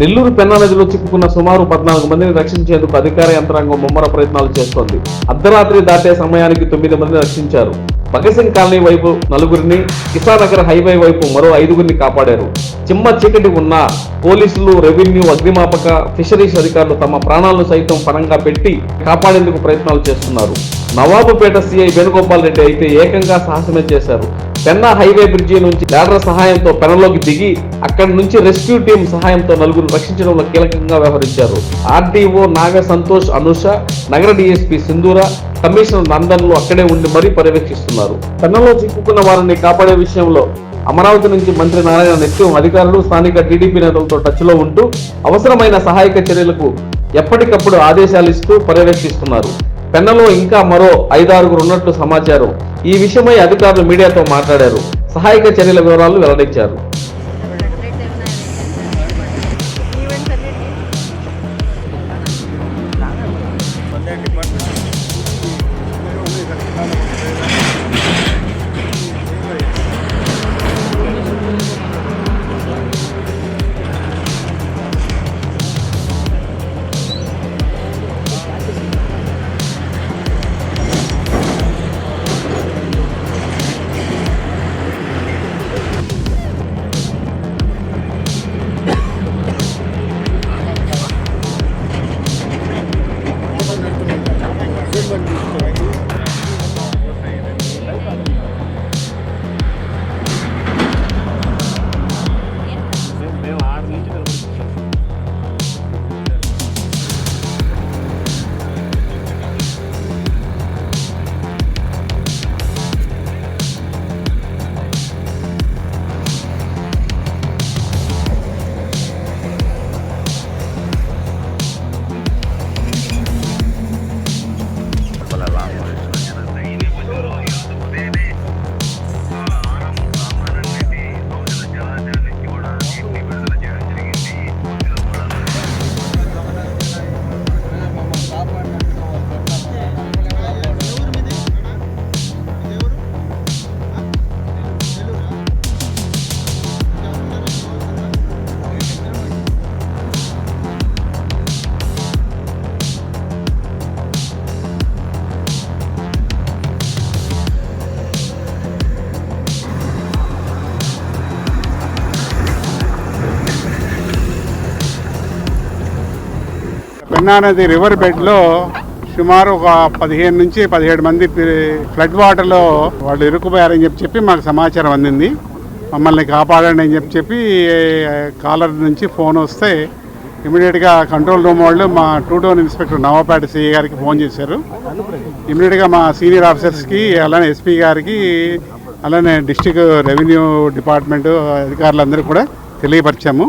నెల్లూరు పెన్నా నదిలో చిక్కుకున్న సుమారు పద్నాలుగు మందిని రక్షించేందుకు అధికార యంత్రాంగం ముమ్మర ప్రయత్నాలు చేస్తోంది. అర్ధరాత్రి దాటే సమయానికి తొమ్మిది మందిని రక్షించారు. భగసింగ్ కాలనీ వైపు నలుగురిని కిసానగర్ హైవే వైపు మరో ఐదుగురిని కాపాడారు. చిమ్మ చీకటి ఉన్న పోలీసులు రెవెన్యూ అగ్నిమాపక ఫిషరీస్ అధికారులు తమ ప్రాణాలను సైతం పణంగా పెట్టి కాపాడేందుకు ప్రయత్నాలు చేస్తున్నారు. నవాబుపేట సిఐ వేణుగోపాల్ రెడ్డి అయితే ఏకంగా సాహసమే చేశారు. పెన్నా హైవే బ్రిడ్జి నుంచి లాడర్ సహాయంతో పెనలోకి దిగి అక్కడి నుంచి రెస్క్యూ టీం సహాయంతో నలుగురు రక్షించడంలో కీలకంగా వ్యవహరించారు. ఆర్డీఓ నాగ సంతోష్ అనుష నగర డీఎస్పీ సింధూర కమిషనర్ నందన్లు అక్కడే ఉండి మరీ పర్యవేక్షిస్తున్నారు. పెన్నలో చిక్కుకున్న వారిని కాపాడే విషయంలో అమరావతి నుంచి మంత్రి నారాయణ నిత్యం అధికారులు స్థానిక టీడీపీ నేతలతో టచ్లో ఉంటూ అవసరమైన సహాయక చర్యలకు ఎప్పటికప్పుడు ఆదేశాలు ఇస్తూ పర్యవేక్షిస్తున్నారు. పెన్నలో ఇంకా మరో ఐదారుగురు ఉన్నట్లు సమాచారం. ఈ విషయమై అధికారులు మీడియాతో మాట్లాడారు. సహాయక చర్యల వివరాలు వెల్లడించారు. పెన్నా రివర్ బెడ్లో సుమారు ఒక పదిహేను నుంచి పదిహేడు మంది ఫ్లడ్ వాటర్లో వాళ్ళు ఇరుక్కుపోయారని చెప్పి చెప్పి మాకు సమాచారం అందింది. మమ్మల్ని కాపాడండి అని చెప్పి చెప్పి కాలర్ నుంచి ఫోన్ వస్తే ఇమీడియట్గా కంట్రోల్ రూమ్ వాళ్ళు మా two town inspector Navapeta CI గారికి ఫోన్ చేశారు. ఇమీడియట్గా మా సీనియర్ ఆఫీసర్స్కి అలానే ఎస్పీ గారికి అలానే డిస్టిక్ రెవెన్యూ డిపార్ట్మెంట్ అధికారులందరూ కూడా తెలియపరిచాము.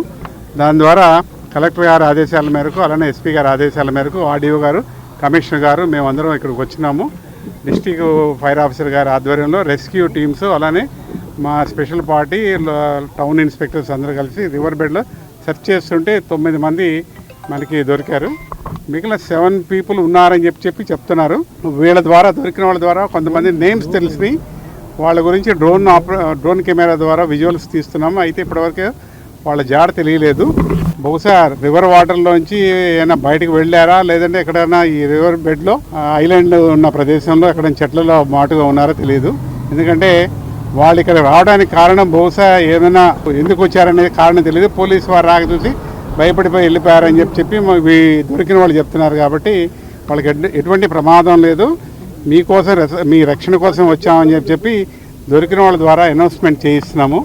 దాని ద్వారా కలెక్టర్ గారి ఆదేశాల మేరకు అలానే ఎస్పీ గారి ఆదేశాల మేరకు ఆర్డీఓ గారు కమిషనర్ గారు మేమందరం ఇక్కడికి వచ్చినాము. డిస్టిక్ ఫైర్ ఆఫీసర్ గారి ఆధ్వర్యంలో రెస్క్యూ టీమ్స్ అలానే మా స్పెషల్ పార్టీ టౌన్ ఇన్స్పెక్టర్స్ అందరూ కలిసి రివర్ బెడ్లో సెర్చ్ చేస్తుంటే తొమ్మిది మంది మనకి దొరికారు. మిగిలిన సెవెన్ పీపుల్ ఉన్నారని చెప్పి చెప్పి చెప్తున్నారు. వీళ్ళ ద్వారా దొరికిన వాళ్ళ ద్వారా కొంతమంది నేమ్స్ తెలిసినాయి. వాళ్ళ గురించి డ్రోన్ ఆపరే డ్రోన్ కెమెరా ద్వారా విజువల్స్ తీస్తున్నాము. అయితే ఇప్పటివరకు వాళ్ళ జాడ తెలియలేదు. బహుశా రివర్ వాటర్లోంచి ఏమైనా బయటకు వెళ్ళారా? లేదంటే ఎక్కడైనా ఈ రివర్ బెడ్లో ఐలాండ్ ఉన్న ప్రదేశంలో ఎక్కడ చెట్లలో మాటుగా ఉన్నారో తెలియదు ఎందుకంటే వాళ్ళు ఇక్కడ రావడానికి కారణం బహుశా ఏమైనా ఎందుకు వచ్చారనేది కారణం తెలియదు పోలీసు వారు రాక చూసి భయపడిపోయి వెళ్ళిపోయారని చెప్పి చెప్పి దొరికిన వాళ్ళు చెప్తున్నారు కాబట్టి వాళ్ళకి ఎటువంటి ప్రమాదం లేదు. మీకోసం మీ రక్షణ కోసం వచ్చామని చెప్పి చెప్పి దొరికిన వాళ్ళ ద్వారా అనౌన్స్మెంట్ చేయిస్తున్నాము.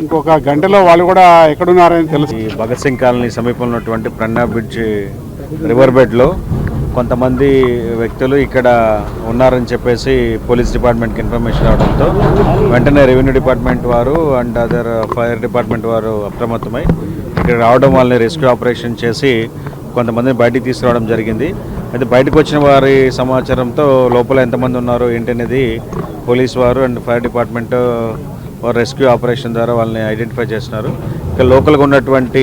ఇంకొక గంటలో వాళ్ళు కూడా ఎక్కడున్నారని తెలుసు. ఈ భగత్ సింగ్ కాలనీ సమీపంలో ఉన్నటువంటి ప్రణా బ్రిడ్జ్ రివర్ బెడ్లో కొంతమంది వ్యక్తులు ఇక్కడ ఉన్నారని చెప్పేసి పోలీస్ డిపార్ట్మెంట్కి ఇన్ఫర్మేషన్ రావడంతో వెంటనే రెవెన్యూ డిపార్ట్మెంట్ వారు అండ్ అదర్ ఫైర్ డిపార్ట్మెంట్ వారు అప్రమత్తమై ఇక్కడ రావడం వాళ్ళని రెస్క్యూ ఆపరేషన్ చేసి కొంతమందిని బయటికి తీసుకురావడం జరిగింది. అయితే బయటకు వచ్చిన వారి సమాచారంతో లోపల ఎంతమంది ఉన్నారు ఏంటనేది పోలీస్ వారు and fire department rescue operation ద్వారా వాళ్ళని ఐడెంటిఫై చేస్తున్నారు. ఇక లోకల్గా ఉన్నటువంటి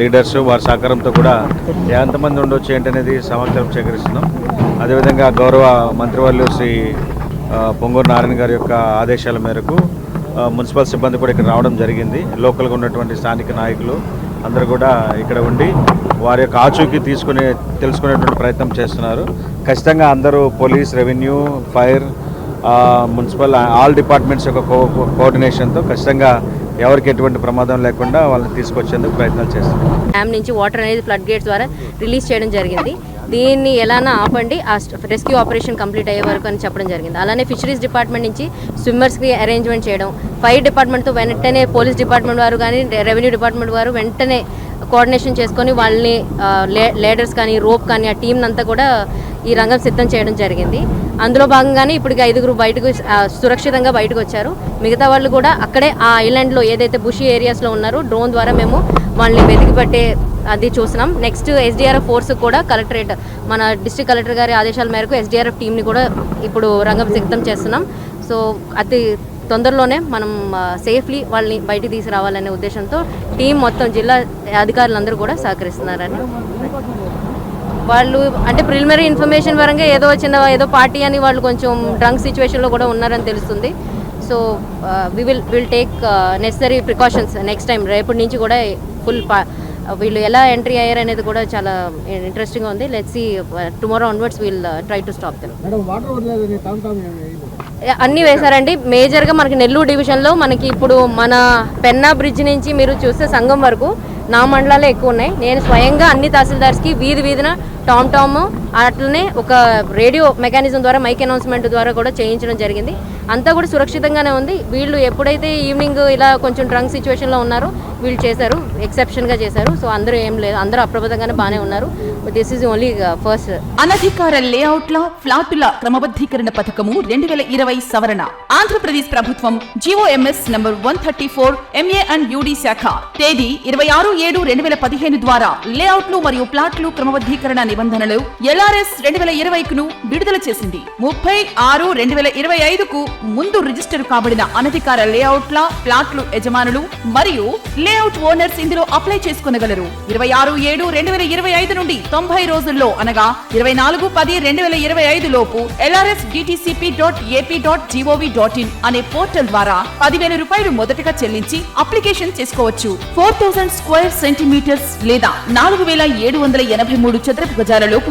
లీడర్స్ వారి సహకారంతో కూడా ఎంతమంది ఉండొచ్చు ఏంటనేది సమాచారం సేకరిస్తున్నాం. అదేవిధంగా గౌరవ మంత్రివర్యులు శ్రీ పొంగూరు నారాయణ గారి యొక్క ఆదేశాల మేరకు మున్సిపల్ సిబ్బంది కూడా ఇక్కడ రావడం జరిగింది. లోకల్గా ఉన్నటువంటి స్థానిక నాయకులు అందరూ కూడా ఇక్కడ ఉండి వారి యొక్క ఆచూకీ తీసుకునే తెలుసుకునేటువంటి ప్రయత్నం చేస్తున్నారు. ఖచ్చితంగా అందరూ police revenue fire municipal all departments యొక్క కో కోఆర్డినేషన్తో ఖచ్చితంగా ఎవరికి ఎటువంటి ప్రమాదం లేకుండా వాళ్ళని తీసుకొచ్చేందుకు ప్రయత్నాలు చేస్తున్నాం డ్యామ్ నుంచి వాటర్ అనేది ఫ్లడ్ గేట్ ద్వారా రిలీజ్ చేయడం జరిగింది. దీన్ని ఎలానా ఆపండి ఆ రెస్క్యూ ఆపరేషన్ కంప్లీట్ అయ్యే వరకు అని చెప్పడం జరిగింది. అలానే ఫిషరీస్ డిపార్ట్మెంట్ నుంచి స్విమ్మర్స్కి అరేంజ్మెంట్ చేయడం ఫైర్ డిపార్ట్మెంట్తో వెంటనే పోలీస్ డిపార్ట్మెంట్ వారు కానీ రెవెన్యూ డిపార్ట్మెంట్ వారు వెంటనే కోఆర్డినేషన్ చేసుకొని వాళ్ళని లేడర్స్ కానీ రోప్ కానీ ఆ టీం అంతా కూడా ఈ రంగం సిద్ధం చేయడం జరిగింది. అందులో భాగంగానే ఇప్పటికి ఐదుగురు బయటకు సురక్షితంగా బయటకు వచ్చారు. మిగతా వాళ్ళు కూడా అక్కడే ఆ ఐలాండ్లో ఏదైతే బుషి ఏరియాస్లో ఉన్నారో డ్రోన్ ద్వారా మేము వాళ్ళని వెతికి పట్టే అది చూసినాం నెక్స్ట్ ఎస్డిఆర్ఎఫ్ ఫోర్స్ కూడా కలెక్టరేట్ మన డిస్ట్రిక్ట్ కలెక్టర్ గారి ఆదేశాల మేరకు ఎస్డిఆర్ఎఫ్ టీంని కూడా ఇప్పుడు రంగం సిద్ధం చేస్తున్నాం. సో అతి తొందరలోనే మనం సేఫ్లీ వాళ్ళని బయటికి తీసుకురావాలనే ఉద్దేశంతో టీం మొత్తం జిల్లా అధికారులందరూ కూడా సహకరిస్తున్నారని. వాళ్ళు అంటే ప్రిలిమినరీ ఇన్ఫర్మేషన్ పరంగా ఏదో చిన్న ఏదో పార్టీ అని వాళ్ళు కొంచెం డ్రంక్ సిచ్యువేషన్లో కూడా ఉన్నారని తెలుస్తుంది. So we will will take necessary precautions next time రేపటి నుంచి కూడా ఫుల్ వీళ్ళు ఎలా ఎంట్రీ అయ్యారు అనేది కూడా చాలా ఇంట్రెస్టింగ్గా ఉంది. Let's see tomorrow onwards will try to stop them అన్నీ వేశారండి. మేజర్గా మనకి నెల్లూరు డివిజన్లో మనకి ఇప్పుడు మన పెన్నా బ్రిడ్జ్ నుంచి మీరు చూస్తే సంఘం వరకు నా మండలాలే ఎక్కువ ఉన్నాయి. నేను స్వయంగా అన్ని తహసీల్దార్స్కి వీధి వీధిన టామ్ టామ్ అట్లనే ఒక రేడియో మెకానిజం ద్వారా మైక్ అనౌన్స్మెంట్ ద్వారా కూడా చేయించడం జరిగింది. అంతా కూడా సురక్షితంగానే ఉంది. వీళ్ళు ఎప్పుడైతే ఈవినింగ్ ఇలా కొంచెం డ్రంక్ సిచ్యువేషన్లో ఉన్నారో వీళ్ళు చేశారు. ఎక్సెప్షన్గా చేశారు. సో అందరూ ఏం లేదు. అందరూ అప్రబద్ధంగానే బాగానే ఉన్నారు. దిస్ ఈజ్ ఓన్లీ ఫస్ట్ అనధికార లేఅవుట్ల ఫ్లాటుల క్రమబద్ధీకరణ పథకము రెండు వేల ఇరవై సవరణ. ఆంధ్రప్రదేశ్ ప్రభుత్వం GOMS number one thirty four MA and UD శాఖ తేదీ ఇరవై ఆరు ఏడు రెండు వేల పదిహేను ద్వారా లేఅవుట్లు మరియు ప్లాట్లు క్రమబద్ధీకరణ నిబంధనలు ఎలా టీఆర్ఎస్ రెండు వేల ఇరవైకును విడుదల చేసింది. ముప్పై ఆరు రెండు వేల ఇరవై ఐదుకు ముందు రిజిస్టర్ కాబడిన అనధికార లేఅవుట్ల ప్లాట్లు యజమానులు మరియు లేఅవుట్ ఓనర్స్ ఇందులో అప్లై చేసుకునగలరు. ఇరవై ఆరు ఏడు రెండు వేల ఇరవై ఐదు నుండి తొంభై రోజుల్లో అనగా ఇరవై నాలుగు పది రెండు వేల ఇరవై ఐదు లోపు LRS DTCP dot AP dot GOV dot in అనే పోర్టల్ ద్వారా పదివేల రూపాయలు మొదటగా చెల్లించి అప్లికేషన్ చేసుకోవచ్చు. ఫోర్ థౌసండ్ స్క్వేర్ సెంటీమీటర్స్ లేదా నాలుగు వేల ఏడు వందల ఎనభై మూడు చదరపు గజాల లోపు